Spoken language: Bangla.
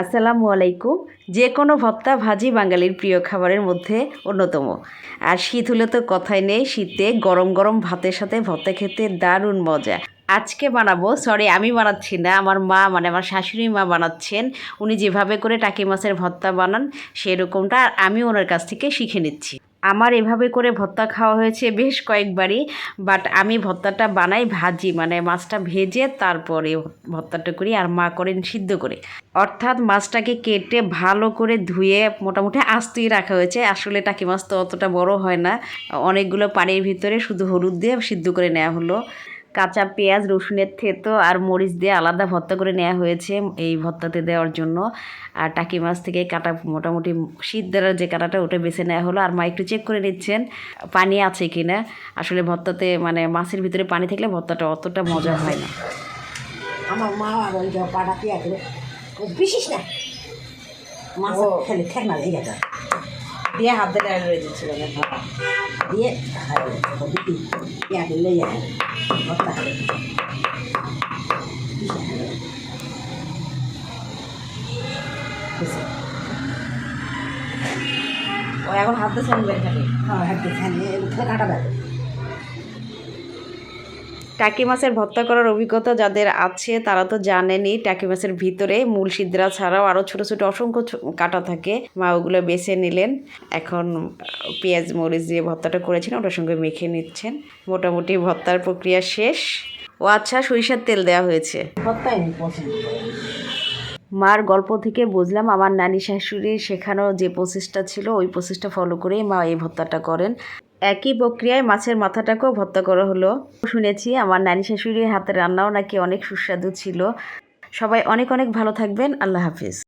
আসসালামু আলাইকুম। যে কোনো ভক্তা ভাজি বাঙালির প্রিয় খাবারের মধ্যে অন্যতম। আর শীত হলে তো কথাই নেই, শীতে গরম গরম ভাতের সাথে ভর্তা খেতে দারুণ মজা। আজকে বানাবো সরি আমি বানাচ্ছি না, আমার মা মানে আমার শাশুড়ি মা বানাচ্ছেন। উনি যেভাবে করে টাকি মাছের ভর্তা বানান, সেরকমটা আর আমি ওনার কাছ থেকে শিখে নিচ্ছি। আমার এভাবে করে ভর্তা খাওয়া হয়েছে বেশ কয়েকবারই বাট আমি ভর্তাটা বানাই ভাজি মানে মাছটা ভেজে তারপরে ভর্তাটা করি আর মা করেন সিদ্ধ করে। অর্থাৎ মাছটাকে কেটে ভালো করে ধুয়ে মোটামুটি আস্তেই রাখা হয়েছে। আসলে টাকি মাছ তো অতটা বড় হয় না। অনেকগুলো পানির ভিতরে শুধু হলুদ দিয়ে সিদ্ধ করে নেওয়া হলো। কাঁচা পেঁয়াজ রসুনের থেতো আর মরিচ দিয়ে আলাদা ভর্তা করে নেওয়া হয়েছে এই ভর্তাতে দেওয়ার জন্য। আর টাকি মাছ থেকে কাটা মোটামুটি শীত দেওয়ার যে কাটাটা ওটা বেছে নেওয়া হলো। আর মা একটু চেক করে নিচ্ছেন পানি আছে কি না আসলে ভর্তাতে মানে মাছের ভিতরে পানি থাকলে ভর্তাটা অতটা মজা হয় না। আমার মা ওই পাটা পিয়া বিশেষ না। মাছ খেলে দিয়ে হাত দিলে দিয়ে ya. ভর্তা করে ও এখন হাতে ছানবেন খালি হ্যাঁ হাতে ফ্যানে কাটা দেয় টাকি মাছের ভর্তা করার অভিজ্ঞতা যাদের আছে তারা তো জানেনই টাকি মাছের ভিতরে মূল সিদ্রা ছাড়াও আরও ছোট ছোট অসংখ্য কাটা থাকে। মা ওগুলো বেছে নিলেন। এখন পেঁয়াজ মরিচ দিয়ে ভর্তাটা করেছেন ওটার সঙ্গে মেখে নিচ্ছেন। মোটামুটি ভর্তার প্রক্রিয়া শেষ। ও আচ্ছা সরিষার তেল দেওয়া হয়েছে। ভর্তাই মার গল্প থেকে বুঝলাম আমার নানি শাশুড়ির শেখানো যে প্রসেসটা ছিল ওই প্রসেসটা ফলো করেই মা এই ভর্তাটা করেন। একই প্রক্রিয়ায় মাছের মাথাটাকেও ভর্তা করা হলো। শুনেছি আমার নানি শাশুড়ির হাতের রান্নাও নাকি অনেক সুস্বাদু ছিল। সবাই অনেক অনেক ভালো থাকবেন। আল্লাহ হাফিজ।